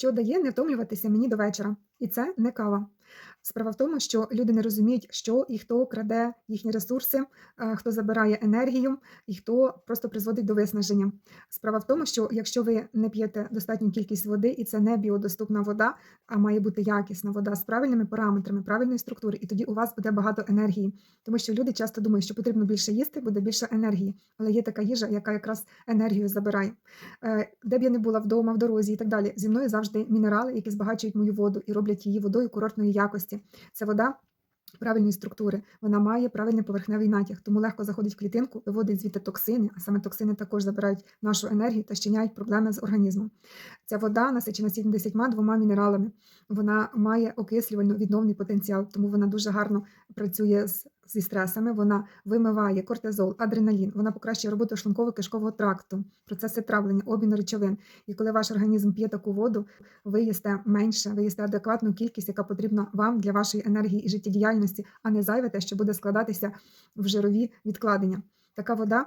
Що дає не втомлюватися мені до вечора, і це не кава. Справа в тому, що люди не розуміють, що і хто краде їхні ресурси, е, хто забирає енергію і хто просто призводить до виснаження. Справа в тому, що якщо ви не п'єте достатню кількість води, і це не біодоступна вода, а має бути якісна вода з правильними параметрами, правильної структури, і тоді у вас буде багато енергії. Тому що люди часто думають, що потрібно більше їсти, буде більше енергії. Але є така їжа, яка якраз енергію забирає. Е, Де б я не була вдома, в дорозі і так далі. Зі мною завжди мінерали, які збагачують мою воду і роблять її водою курортної якості. Це вода. Правильної структури, вона має правильний поверхневий натяг, тому легко заходить в клітинку, виводить звідти токсини, а саме токсини також забирають нашу енергію та щиняють проблеми з організмом. Ця вода насичена 72 мінералами. Вона має окислювально відновний потенціал, тому вона дуже гарно працює з, зі стресами. Вона вимиває кортизол, адреналін, вона покращує роботу шлунково-кишкового тракту, процеси травлення, обміну речовин. І коли ваш організм п'є таку воду, ви їсте менше, ви їсте адекватну кількість, яка потрібна вам для вашої енергії і життєдіяльності, а не зайве те, що буде складатися в жирові відкладення. Така вода.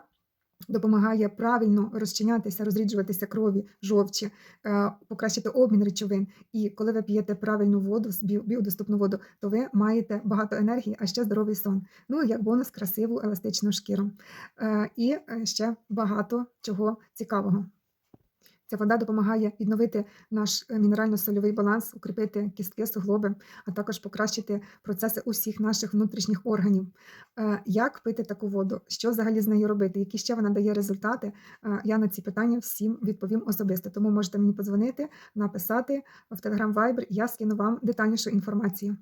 Допомагає правильно розчинятися, розріджуватися крові, жовчі, е, покращити обмін речовин. І коли ви п'єте правильну воду, біодоступну воду, то ви маєте багато енергії, а ще здоровий сон. Ну як бонус, красиву еластичну шкіру. Е, І е, ще багато чого цікавого. Ця вода допомагає відновити наш е, мінерально-сольовий баланс, укріпити кістки, суглоби, а також покращити процеси усіх наших внутрішніх органів. Е, Як пити таку воду? Що взагалі з нею робити? Які ще вона дає результати? Е, Я на ці питання всім відповім особисто. Тому можете мені подзвонити, написати в Telegram Viber, я скину вам детальнішу інформацію.